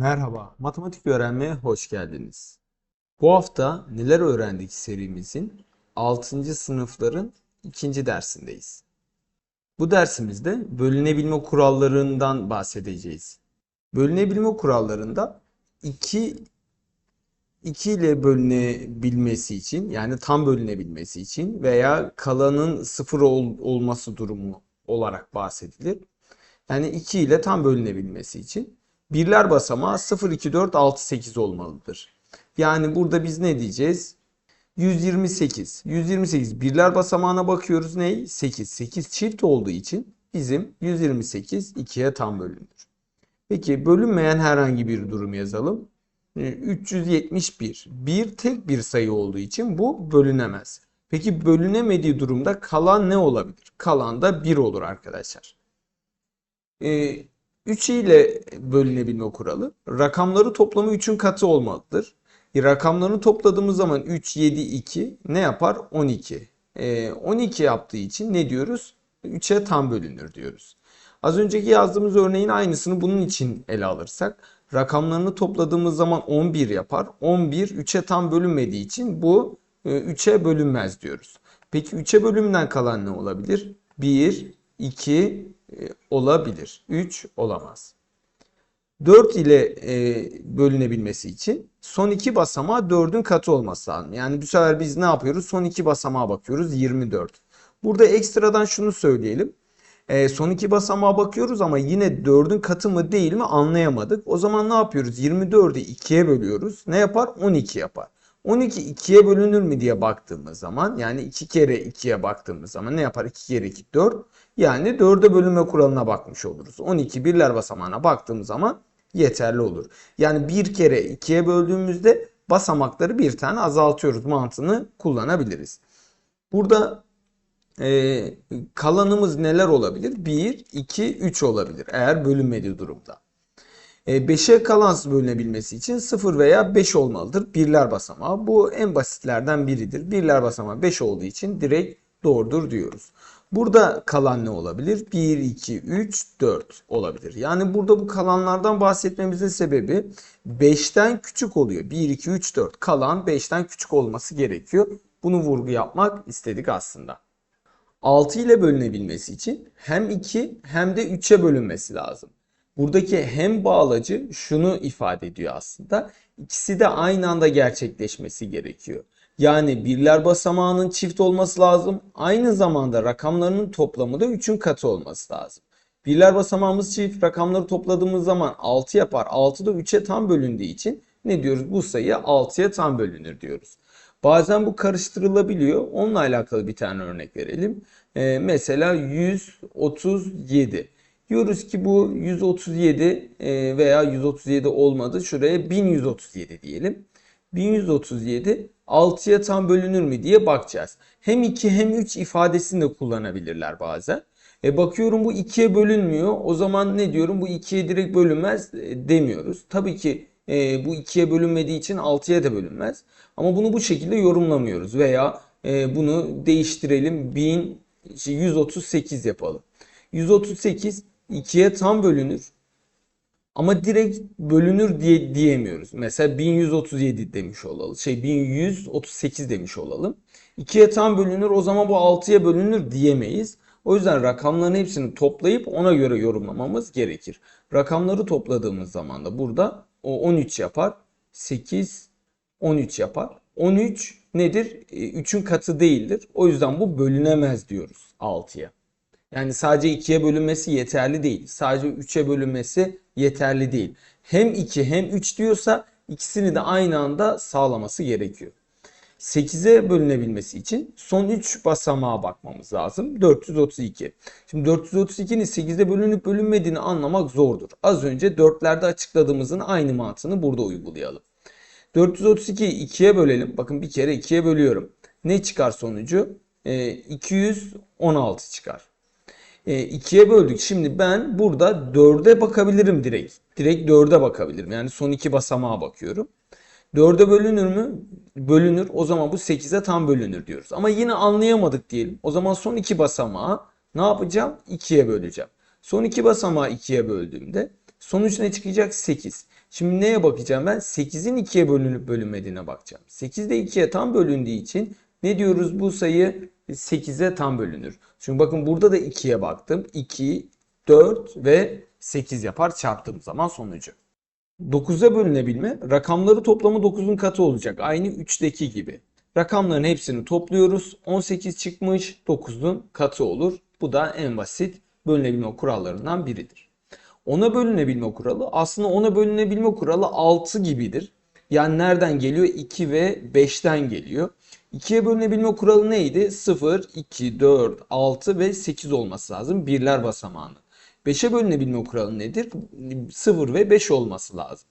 Merhaba, matematik öğrenmeye hoş geldiniz. Bu hafta neler öğrendik serimizin 6. sınıfların ikinci dersindeyiz. Bu dersimizde bölünebilme kurallarından bahsedeceğiz. Bölünebilme kurallarında 2 2 ile bölünebilmesi için yani tam bölünebilmesi için veya kalanın sıfır ol- olması durumu olarak bahsedilir. Yani 2 ile tam bölünebilmesi için birler basamağı 0, 2, 4, 6, 8 olmalıdır. Yani burada biz ne diyeceğiz? 128. 128 birler basamağına bakıyoruz ne? 8. 8 çift olduğu için bizim 128 2'ye tam bölünür. Peki bölünmeyen herhangi bir durum yazalım. Ee, 371. Bir tek bir sayı olduğu için bu bölünemez. Peki bölünemediği durumda kalan ne olabilir? Kalan da 1 olur arkadaşlar. Ee, 3 ile bölünebilme kuralı. Rakamları toplamı 3'ün katı olmalıdır. E, rakamlarını topladığımız zaman 3, 7, 2 ne yapar? 12. E, 12 yaptığı için ne diyoruz? 3'e tam bölünür diyoruz. Az önceki yazdığımız örneğin aynısını bunun için ele alırsak rakamlarını topladığımız zaman 11 yapar. 11 3'e tam bölünmediği için bu e, 3'e bölünmez diyoruz. Peki 3'e bölümden kalan ne olabilir? 1, 2 e, olabilir. 3 olamaz. 4 ile e, bölünebilmesi için son iki basamağı 4'ün katı olması lazım. Yani bu sefer biz ne yapıyoruz? Son iki basamağa bakıyoruz. 24. Burada ekstradan şunu söyleyelim. E, son iki basamağa bakıyoruz ama yine 4'ün katı mı değil mi anlayamadık. O zaman ne yapıyoruz? 24'ü 2'ye bölüyoruz. Ne yapar? 12 yapar. 12 2'ye bölünür mü diye baktığımız zaman yani 2 kere 2'ye baktığımız zaman ne yapar? 2 kere 2 4. Yani 4'e bölünme kuralına bakmış oluruz. 12 birler basamağına baktığımız zaman yeterli olur. Yani bir kere 2'ye böldüğümüzde basamakları bir tane azaltıyoruz mantığını kullanabiliriz. Burada e, kalanımız neler olabilir? 1, 2, 3 olabilir eğer bölünmediği durumda. 5'e kalansız bölünebilmesi için 0 veya 5 olmalıdır. Birler basamağı. Bu en basitlerden biridir. Birler basamağı 5 olduğu için direkt doğrudur diyoruz. Burada kalan ne olabilir? 1, 2, 3, 4 olabilir. Yani burada bu kalanlardan bahsetmemizin sebebi 5'ten küçük oluyor. 1, 2, 3, 4. Kalan 5'ten küçük olması gerekiyor. Bunu vurgu yapmak istedik aslında. 6 ile bölünebilmesi için hem 2 hem de 3'e bölünmesi lazım. Buradaki hem bağlacı şunu ifade ediyor aslında. İkisi de aynı anda gerçekleşmesi gerekiyor. Yani birler basamağının çift olması lazım. Aynı zamanda rakamlarının toplamı da 3'ün katı olması lazım. Birler basamağımız çift rakamları topladığımız zaman 6 yapar. 6 da 3'e tam bölündüğü için ne diyoruz? Bu sayı 6'ya tam bölünür diyoruz. Bazen bu karıştırılabiliyor. Onunla alakalı bir tane örnek verelim. Ee, mesela 137. Diyoruz ki bu 137 e, veya 137 olmadı. Şuraya 1137 diyelim. 1137 6'ya tam bölünür mü diye bakacağız. Hem 2 hem 3 ifadesini de kullanabilirler bazen. E bakıyorum bu 2'ye bölünmüyor. O zaman ne diyorum? Bu 2'ye direkt bölünmez e, demiyoruz. Tabii ki e, bu 2'ye bölünmediği için 6'ya da bölünmez. Ama bunu bu şekilde yorumlamıyoruz. Veya e, bunu değiştirelim. 1138 yapalım. 138 2'ye tam bölünür. Ama direkt bölünür diye diyemiyoruz. Mesela 1137 demiş olalım. Şey 1138 demiş olalım. 2'ye tam bölünür o zaman bu 6'ya bölünür diyemeyiz. O yüzden rakamların hepsini toplayıp ona göre yorumlamamız gerekir. Rakamları topladığımız zaman da burada o 13 yapar. 8 13 yapar. 13 nedir? 3'ün katı değildir. O yüzden bu bölünemez diyoruz 6'ya. Yani sadece 2'ye bölünmesi yeterli değil. Sadece 3'e bölünmesi yeterli değil. Hem 2 hem 3 diyorsa ikisini de aynı anda sağlaması gerekiyor. 8'e bölünebilmesi için son 3 basamağa bakmamız lazım. 432. Şimdi 432'nin 8'e bölünüp bölünmediğini anlamak zordur. Az önce 4'lerde açıkladığımızın aynı mantığını burada uygulayalım. 432'yi 2'ye bölelim. Bakın bir kere 2'ye bölüyorum. Ne çıkar sonucu? E, 216 çıkar. 2'ye böldük. Şimdi ben burada 4'e bakabilirim direkt. Direkt 4'e bakabilirim. Yani son iki basamağa bakıyorum. 4'e bölünür mü? Bölünür. O zaman bu 8'e tam bölünür diyoruz. Ama yine anlayamadık diyelim. O zaman son iki basamağı ne yapacağım? 2'ye böleceğim. Son iki basamağı 2'ye böldüğümde sonuç ne çıkacak? 8. Şimdi neye bakacağım ben? 8'in 2'ye bölünüp bölünmediğine bakacağım. 8 de 2'ye tam bölündüğü için ne diyoruz bu sayı 8'e tam bölünür. Şimdi bakın burada da 2'ye baktım. 2, 4 ve 8 yapar çarptığım zaman sonucu. 9'a bölünebilme rakamları toplamı 9'un katı olacak. Aynı 3'teki gibi. Rakamların hepsini topluyoruz. 18 çıkmış 9'un katı olur. Bu da en basit bölünebilme kurallarından biridir. 10'a bölünebilme kuralı aslında 10'a bölünebilme kuralı 6 gibidir. Yani nereden geliyor? 2 ve 5'ten geliyor. 2'ye bölünebilme kuralı neydi? 0, 2, 4, 6 ve 8 olması lazım. Birler basamağını. 5'e bölünebilme kuralı nedir? 0 ve 5 olması lazım.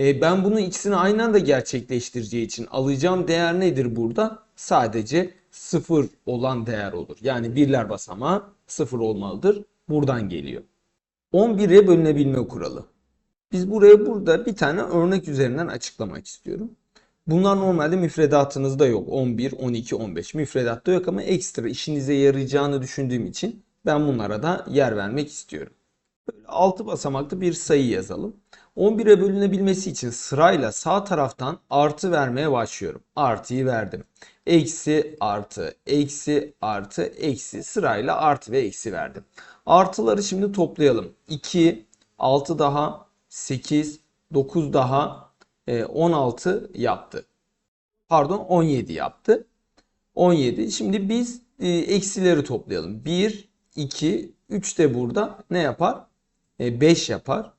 E, ben bunu ikisini aynı anda gerçekleştireceği için alacağım değer nedir burada? Sadece 0 olan değer olur. Yani birler basamağı 0 olmalıdır. Buradan geliyor. 11'e bölünebilme kuralı. Biz buraya burada bir tane örnek üzerinden açıklamak istiyorum. Bunlar normalde müfredatınızda yok. 11, 12, 15 müfredatta yok ama ekstra işinize yarayacağını düşündüğüm için ben bunlara da yer vermek istiyorum. Böyle 6 basamaklı bir sayı yazalım. 11'e bölünebilmesi için sırayla sağ taraftan artı vermeye başlıyorum. Artıyı verdim. Eksi, artı, eksi, artı, eksi sırayla artı ve eksi verdim. Artıları şimdi toplayalım. 2, 6 daha, 8, 9 daha, 16 yaptı. Pardon 17 yaptı. 17. Şimdi biz e, eksileri toplayalım. 1, 2, 3 de burada ne yapar? E, 5 yapar.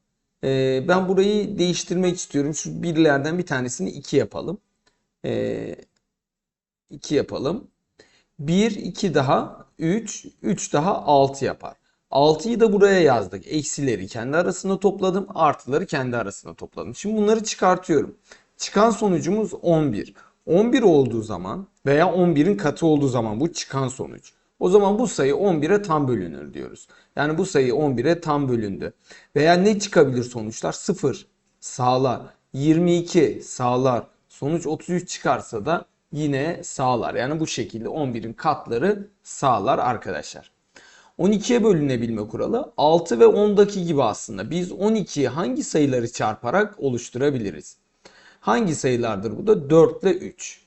E, ben burayı değiştirmek istiyorum. Şu birlerden bir tanesini 2 yapalım. E, 2 yapalım. 1, 2 daha 3, 3 daha 6 yapar. 6'yı da buraya yazdık. Eksileri kendi arasında topladım. Artıları kendi arasında topladım. Şimdi bunları çıkartıyorum. Çıkan sonucumuz 11. 11 olduğu zaman veya 11'in katı olduğu zaman bu çıkan sonuç. O zaman bu sayı 11'e tam bölünür diyoruz. Yani bu sayı 11'e tam bölündü. Veya ne çıkabilir sonuçlar? 0 sağlar. 22 sağlar. Sonuç 33 çıkarsa da yine sağlar. Yani bu şekilde 11'in katları sağlar arkadaşlar. 12'ye bölünebilme kuralı 6 ve 10'daki gibi aslında. Biz 12'yi hangi sayıları çarparak oluşturabiliriz? Hangi sayılardır bu da? 4 ile 3.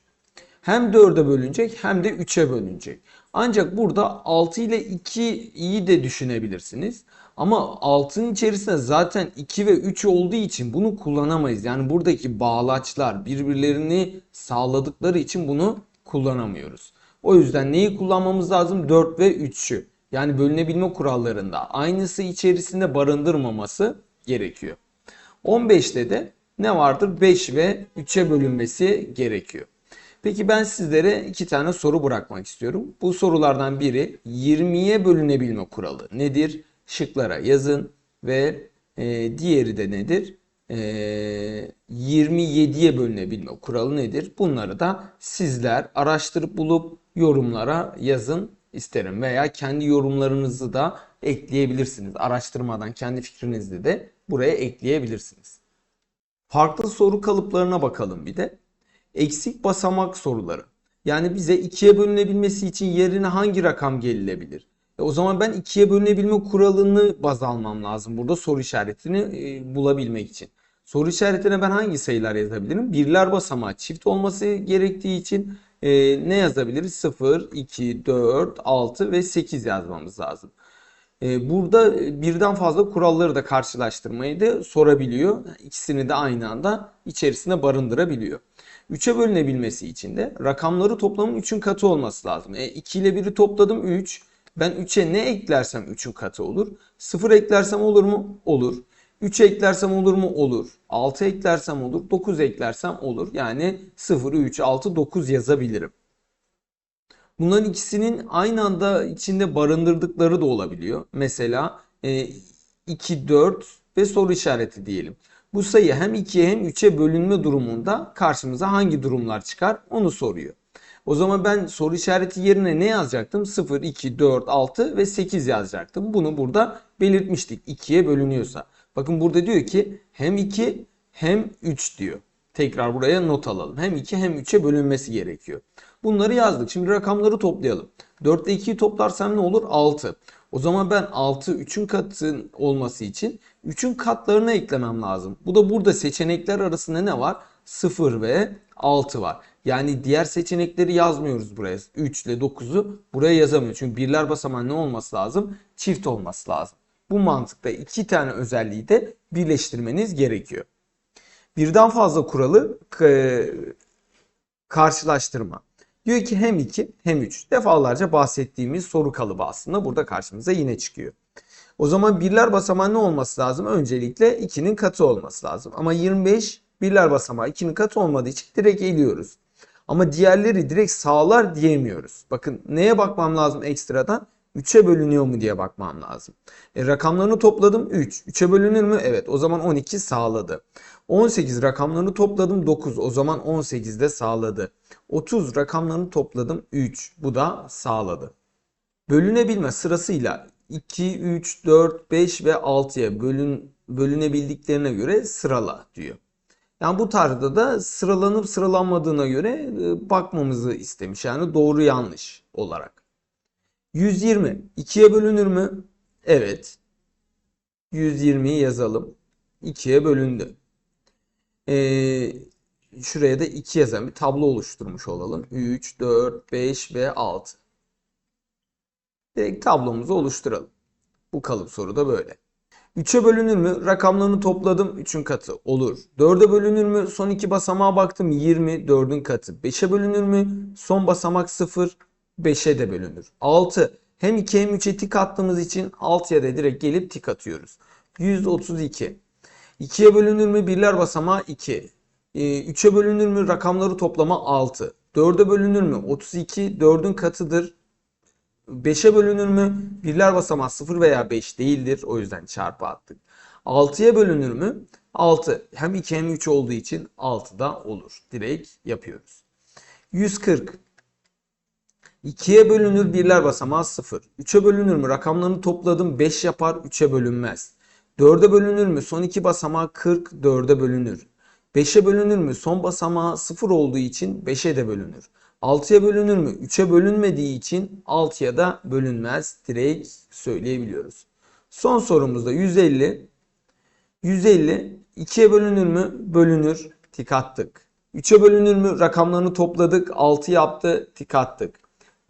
Hem 4'e bölünecek hem de 3'e bölünecek. Ancak burada 6 ile 2'yi de düşünebilirsiniz. Ama 6'nın içerisinde zaten 2 ve 3 olduğu için bunu kullanamayız. Yani buradaki bağlaçlar birbirlerini sağladıkları için bunu kullanamıyoruz. O yüzden neyi kullanmamız lazım? 4 ve 3'ü. Yani bölünebilme kurallarında aynısı içerisinde barındırmaması gerekiyor. 15'te de ne vardır? 5 ve 3'e bölünmesi gerekiyor. Peki ben sizlere iki tane soru bırakmak istiyorum. Bu sorulardan biri 20'ye bölünebilme kuralı nedir? Şıklara yazın ve e, diğeri de nedir? E, 27'ye bölünebilme kuralı nedir? Bunları da sizler araştırıp bulup yorumlara yazın isterim veya kendi yorumlarınızı da ekleyebilirsiniz. Araştırmadan kendi fikrinizi de buraya ekleyebilirsiniz. Farklı soru kalıplarına bakalım bir de. Eksik basamak soruları. Yani bize ikiye bölünebilmesi için yerine hangi rakam gelinebilir? E o zaman ben ikiye bölünebilme kuralını baz almam lazım burada soru işaretini e, bulabilmek için. Soru işaretine ben hangi sayılar yazabilirim? Birler basamağı çift olması gerektiği için e, ne yazabiliriz? 0, 2, 4, 6 ve 8 yazmamız lazım. E, burada birden fazla kuralları da karşılaştırmayı da sorabiliyor. İkisini de aynı anda içerisine barındırabiliyor. 3'e bölünebilmesi için de rakamları toplamın 3'ün katı olması lazım. E, 2 ile 1'i topladım 3. Ben 3'e ne eklersem 3'ün katı olur. 0 eklersem olur mu? Olur. 3 eklersem olur mu? Olur. 6 eklersem olur. 9 eklersem olur. Yani 0, 3, 6, 9 yazabilirim. Bunların ikisinin aynı anda içinde barındırdıkları da olabiliyor. Mesela 2, 4 ve soru işareti diyelim. Bu sayı hem 2'ye hem 3'e bölünme durumunda karşımıza hangi durumlar çıkar onu soruyor. O zaman ben soru işareti yerine ne yazacaktım? 0, 2, 4, 6 ve 8 yazacaktım. Bunu burada belirtmiştik 2'ye bölünüyorsa. Bakın burada diyor ki hem 2 hem 3 diyor. Tekrar buraya not alalım. Hem 2 hem 3'e bölünmesi gerekiyor. Bunları yazdık. Şimdi rakamları toplayalım. 4 ile 2'yi toplarsam ne olur? 6. O zaman ben 6 3'ün katın olması için 3'ün katlarına eklemem lazım. Bu da burada seçenekler arasında ne var? 0 ve 6 var. Yani diğer seçenekleri yazmıyoruz buraya. 3 ile 9'u buraya yazamıyoruz. Çünkü birler basamağı ne olması lazım? Çift olması lazım. Bu mantıkta iki tane özelliği de birleştirmeniz gerekiyor. Birden fazla kuralı e, karşılaştırma. Diyor ki hem 2 hem 3. Defalarca bahsettiğimiz soru kalıbı aslında burada karşımıza yine çıkıyor. O zaman birler basamağı ne olması lazım? Öncelikle 2'nin katı olması lazım. Ama 25 birler basamağı 2'nin katı olmadığı için direkt eliyoruz. Ama diğerleri direkt sağlar diyemiyoruz. Bakın neye bakmam lazım ekstradan? 3'e bölünüyor mu diye bakmam lazım. E, rakamlarını topladım 3. 3'e bölünür mü? Evet. O zaman 12 sağladı. 18 rakamlarını topladım 9. O zaman 18 de sağladı. 30 rakamlarını topladım 3. Bu da sağladı. Bölünebilme sırasıyla 2, 3, 4, 5 ve 6'ya bölün, bölünebildiklerine göre sırala diyor. Yani bu tarzda da sıralanıp sıralanmadığına göre e, bakmamızı istemiş. Yani doğru yanlış olarak. 120 2'ye bölünür mü? Evet. 120'yi yazalım. 2'ye bölündü. Ee, şuraya da 2 yazan bir tablo oluşturmuş olalım. 3, 4, 5 ve 6. Direkt tablomuzu oluşturalım. Bu kalıp soru da böyle. 3'e bölünür mü? Rakamlarını topladım. 3'ün katı olur. 4'e bölünür mü? Son iki basamağa baktım. 20 4'ün katı. 5'e bölünür mü? Son basamak 0. 5'e de bölünür. 6. Hem 2 hem 3'e tik attığımız için 6'ya da direkt gelip tik atıyoruz. 132. 2'ye bölünür mü? Birler basamağı 2. 3'e bölünür mü? Rakamları toplama 6. 4'e bölünür mü? 32. 4'ün katıdır. 5'e bölünür mü? Birler basamağı 0 veya 5 değildir. O yüzden çarpı attık. 6'ya bölünür mü? 6. Hem 2 hem 3 olduğu için 6 da olur. Direkt yapıyoruz. 140. 2'ye bölünür birler basamağı 0. 3'e bölünür mü? Rakamlarını topladım 5 yapar 3'e bölünmez. 4'e bölünür mü? Son 2 basamağı 40 4'e bölünür. 5'e bölünür mü? Son basamağı 0 olduğu için 5'e de bölünür. 6'ya bölünür mü? 3'e bölünmediği için 6'ya da bölünmez. Direkt söyleyebiliyoruz. Son sorumuzda 150. 150 2'ye bölünür mü? Bölünür. Tik attık. 3'e bölünür mü? Rakamlarını topladık. 6 yaptı. Tik attık.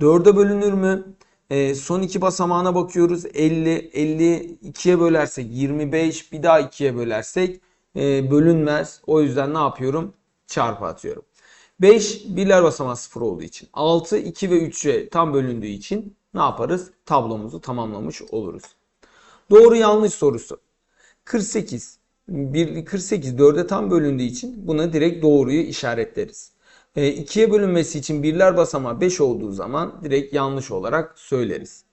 4'e bölünür mü? E, son iki basamağına bakıyoruz. 50, 50 2'ye bölersek 25, bir daha 2'ye bölersek e, bölünmez. O yüzden ne yapıyorum? Çarpı atıyorum. 5 birler basamağı 0 olduğu için. 6, 2 ve 3'e tam bölündüğü için ne yaparız? Tablomuzu tamamlamış oluruz. Doğru yanlış sorusu. 48. 1, 48 4'e tam bölündüğü için buna direkt doğruyu işaretleriz. E, 2'ye bölünmesi için birler basamağı 5 olduğu zaman direkt yanlış olarak söyleriz.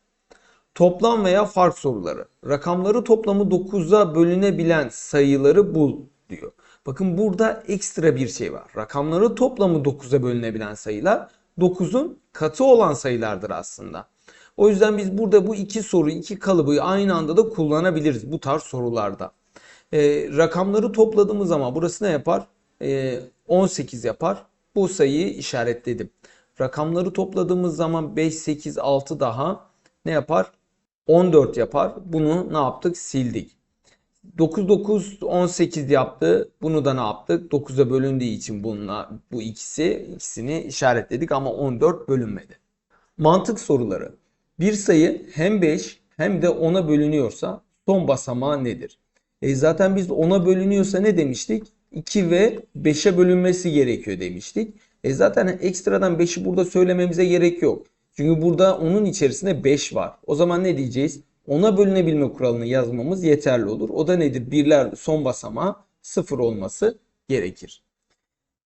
Toplam veya fark soruları. Rakamları toplamı 9'a bölünebilen sayıları bul diyor. Bakın burada ekstra bir şey var. Rakamları toplamı 9'a bölünebilen sayılar 9'un katı olan sayılardır aslında. O yüzden biz burada bu iki soru, iki kalıbı aynı anda da kullanabiliriz bu tarz sorularda. E, rakamları topladığımız zaman burası ne yapar? E, 18 yapar. Bu sayıyı işaretledim. Rakamları topladığımız zaman 5, 8, 6 daha ne yapar? 14 yapar. Bunu ne yaptık? Sildik. 9 9 18 yaptı. Bunu da ne yaptık? 9'a bölündüğü için bununla bu ikisi ikisini işaretledik ama 14 bölünmedi. Mantık soruları. Bir sayı hem 5 hem de 10'a bölünüyorsa son basamağı nedir? E zaten biz 10'a bölünüyorsa ne demiştik? 2 ve 5'e bölünmesi gerekiyor demiştik. E zaten ekstradan 5'i burada söylememize gerek yok. Çünkü burada onun içerisinde 5 var. O zaman ne diyeceğiz? Ona bölünebilme kuralını yazmamız yeterli olur. O da nedir? Birler son basamağı 0 olması gerekir.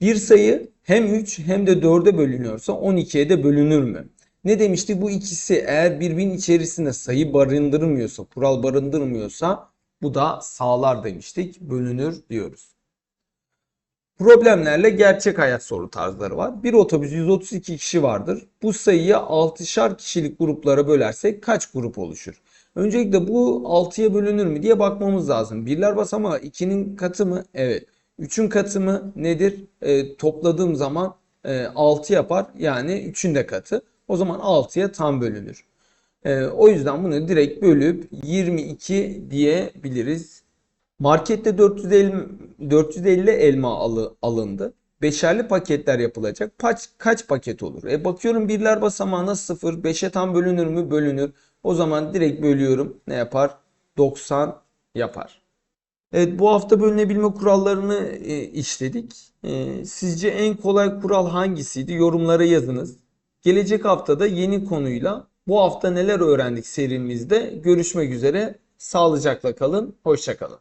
Bir sayı hem 3 hem de 4'e bölünüyorsa 12'ye de bölünür mü? Ne demiştik? Bu ikisi eğer birbirinin içerisinde sayı barındırmıyorsa, kural barındırmıyorsa bu da sağlar demiştik. Bölünür diyoruz. Problemlerle gerçek hayat soru tarzları var. Bir otobüs 132 kişi vardır. Bu sayıyı 6'şar kişilik gruplara bölersek kaç grup oluşur? Öncelikle bu 6'ya bölünür mü diye bakmamız lazım. Birler basamağı 2'nin katı mı? Evet. 3'ün katı mı nedir? E, topladığım zaman e, 6 yapar. Yani 3'ün de katı. O zaman 6'ya tam bölünür. Ee, o yüzden bunu direkt bölüp 22 diyebiliriz. Markette 450, 450 elma alı, alındı. Beşerli paketler yapılacak. Kaç, kaç paket olur? E bakıyorum birler basamağına 0. 5'e tam bölünür mü? Bölünür. O zaman direkt bölüyorum. Ne yapar? 90 yapar. Evet bu hafta bölünebilme kurallarını e, işledik. E, sizce en kolay kural hangisiydi? Yorumlara yazınız. Gelecek haftada yeni konuyla bu hafta neler öğrendik serimizde görüşmek üzere. Sağlıcakla kalın, hoşça kalın.